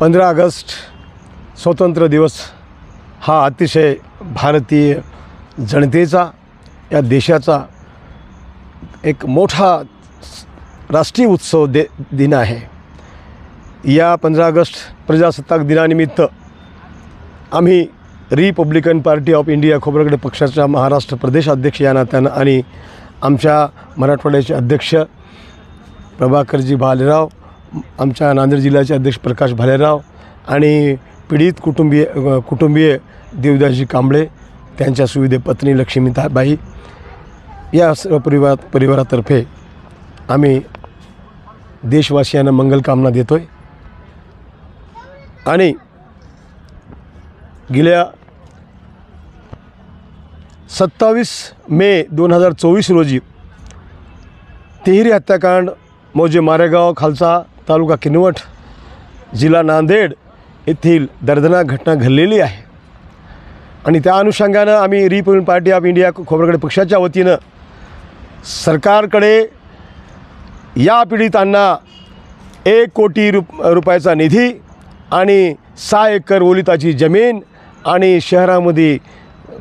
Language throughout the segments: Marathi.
पंधरा ऑगस्ट स्वातंत्र्य दिवस हा अतिशय भारतीय जनतेचा या देशाचा एक मोठा राष्ट्रीय उत्सव दे दिन आहे. या पंधरा ऑगस्ट प्रजासत्ताक दिनानिमित्त आम्ही Republican Party of India Khobragade पक्षाच्या महाराष्ट्र प्रदेश अध्यक्ष या नात्यानं आणि आमच्या मराठवाड्याचे अध्यक्ष प्रभाकरजी भालेराव आमच्या नांदेड जिल्ह्याचे अध्यक्ष प्रकाश भालेराव आणि पीडित कुटुंबीय कुटुंबीय देवदासजी कांबळे त्यांच्या सुविधे पत्नी लक्ष्मीताबाई या सर्व परिवार परिवारातर्फे आम्ही देशवासियांना मंगलकामना देतो आहे आणि गेल्या सत्तावीस मे दोन हजार चोवीस रोजी तिहेरी हत्याकांड मौजे मारेगाव खालसा तालुका किनवट जिल्हा नांदेड येथील दर्दनाक घटना घडलेली आहे. आणि त्या अनुषंगानं आम्ही Republican Party of India Khobragade पक्षाच्या वतीनं सरकारकडे या पीडितांना एक कोटी रुप रुपयाचा निधी आणि सहा एकर ओलिताची जमीन आणि शहरामध्ये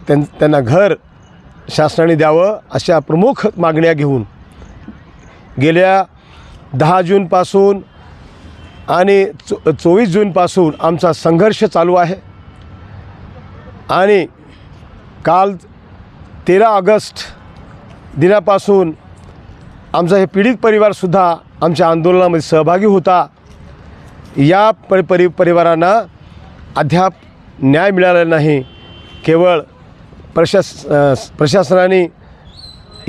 त्यां त्यांना घर शासनाने द्यावं अशा प्रमुख मागण्या घेऊन गेल्या दहा जूनपासून आणि चो चोवीस जूनपासून आमचा संघर्ष चालू आहे. आणि काल तेरा ऑगस्ट दिनापासून आमचा हे पीडित परिवारसुद्धा आमच्या आंदोलनामध्ये सहभागी होता. या परि परि परिवारांना अद्याप न्याय मिळाला नाही. केवळ प्रशास प्रशासनाने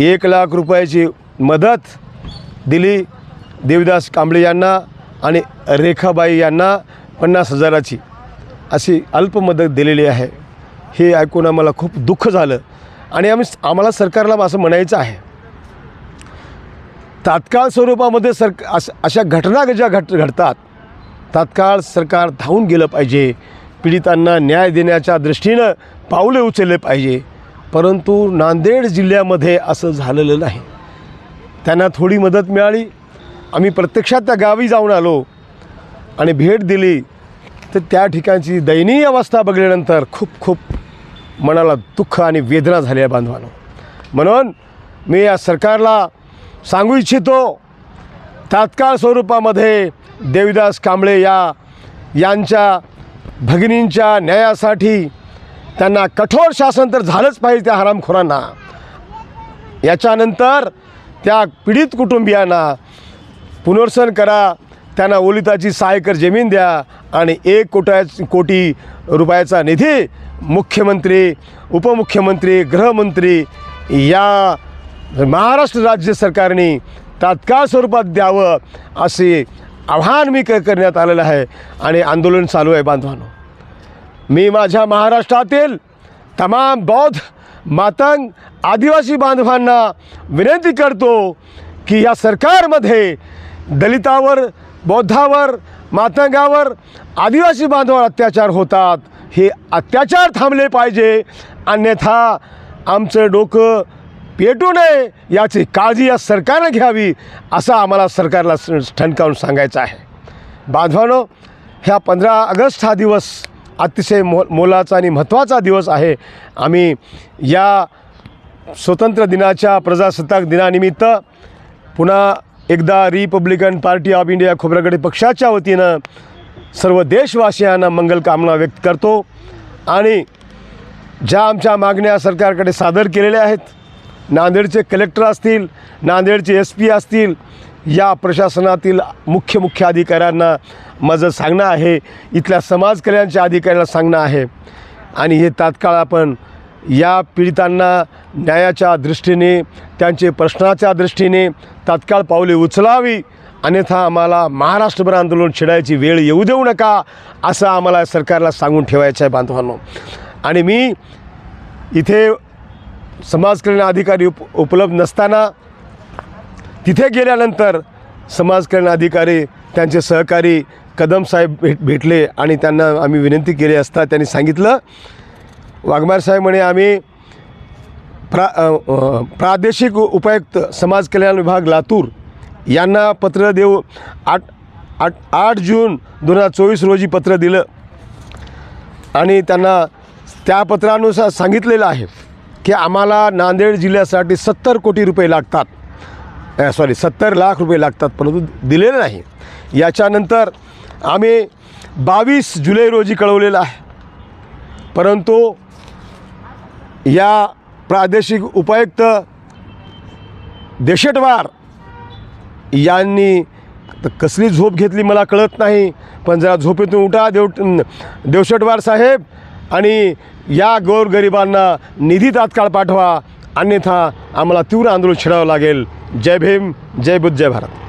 एक लाख रुपयाची मदत दिली. देवदास कांबळे यांना आणि रेखाबाई यांना पन्नास हजाराची अशी अल्प मदत दिलेली आहे. हे ऐकून आम्हाला खूप दुःख झालं आणि आम्ही आम्हाला सरकारला असं म्हणायचं आहे. तात्काळ स्वरूपामध्ये सर अशा घटना ज्या घट घडतात तात्काळ सरकार धावून गेलं पाहिजे. पीडितांना न्याय देण्याच्या दृष्टीनं पावले उचलले पाहिजे. परंतु नांदेड जिल्ह्यामध्ये असं झालेलं नाही. त्यांना थोडी मदत मिळाली आम्ही प्रत्यक्षात त्या गावी जाऊन आलो आणि भेट दिली तर त्या ठिकाणची दयनीय अवस्था बघितल्यानंतर खूप खूप मनाला दुःख आणि वेदना झाल्या बांधवानं. म्हणून मी या सरकारला सांगू इच्छितो तात्काळ स्वरूपामध्ये देविदास कांबळे या यांच्या भगिनींच्या न्यायासाठी त्यांना कठोर शासन तर झालंच पाहिजे त्या हरामखोरांना. याच्यानंतर त्या पीडित कुटुंबियांना पुनर्सन करा त्यांना ओलिताची सहा एकर जमीन द्या आणि एक कोटा कोटी रुपयाचा निधी मुख्यमंत्री उपमुख्यमंत्री गृहमंत्री या महाराष्ट्र राज्य सरकारने तात्काळ स्वरूपात द्यावं असे आव्हान मी क करण्यात आलेलं आहे आणि आंदोलन चालू आहे बांधवांनो. मी माझ्या महाराष्ट्रातील तमाम बौद्ध मातंग आदिवासी बांधवांना विनंती करतो की या सरकारमध्ये दलितावर बौद्धावर मातंगावर आदिवासी बांधवावर अत्याचार होतात. हे अत्याचार थांबले पाहिजे. अन्यथा आमचं डोकं पेटू नये. याची काळजी या सरकारनं घ्यावी असं आम्हाला सरकारला स- ठणकावून सांगायचं आहे. बांधवानो ह्या पंधरा ऑगस्ट हा दिवस अतिशय मो मोलाचा आणि महत्त्वाचा दिवस आहे. आम्ही या स्वतंत्र दिनाच्या प्रजासत्ताक दिनानिमित्त पुन्हा एकदा Republican Party of India Khobragade पक्षाच्या वतीनं सर्व देशवासियांना मंगलकामना व्यक्त करतो. आणि ज्या आमच्या मागण्या सरकारकडे सादर केलेल्या आहेत नांदेडचे कलेक्टर असतील नांदेडचे एस पी असतील या प्रशासनातील मुख्य मुख्य अधिकाऱ्यांना माझं सांगणं आहे इथल्या समाज कल्याणच्या अधिकाऱ्यांना सांगणं आहे. आणि हे तात्काळ आपण या पीडितांना न्यायाच्या दृष्टीने त्यांचे प्रश्नाच्या दृष्टीने तात्काळ पावले उचलावी. अन्यथा आम्हाला महाराष्ट्रभर आंदोलन छेडायची वेळ येऊ देऊ नका असं आम्हाला सरकारला सांगून ठेवायचं आहे बांधवांनो. आणि मी इथे समाज कल्याण अधिकारी उप उपलब्ध नसताना तिथे गेल्यानंतर समाज कल्याण अधिकारी त्यांचे सहकारी कदम साहेब भेट भेटले आणि त्यांना आम्ही विनंती केली असता त्यांनी सांगितलं वाघमार साहेब म्हणे आम्ही प्रा प्रादेशिक उपायुक्त समाज कल्याण विभाग लातूर यांना पत्र देऊ आठ आठ आठ जून दोन हजार चोवीस रोजी पत्र दिलं आणि त्यांना त्या पत्रानुसार सांगितलेलं आहे की आम्हाला नांदेड जिल्ह्यासाठी सत्तर कोटी रुपये लागतात. सॉरी सत्तर लाख रुपये लागतात परंतु दिलेले नाही. याच्यानंतर आम्ही बावीस जुलै रोजी कळवलेलं आहे. परंतु या प्रादेशिक उपायुक्त देशेटवार यांनी तर कसली झोप घेतली मला कळत नाही पण जरा झोपेतून उठा देव देवशेटवार साहेब. आणि या गोरगरिबांना निधी तात्काळ पाठवा. अन्यथा आम्हाला तीव्र आंदोलन छेडावं लागेल. जय भीम जय बुद्ध जय भारत.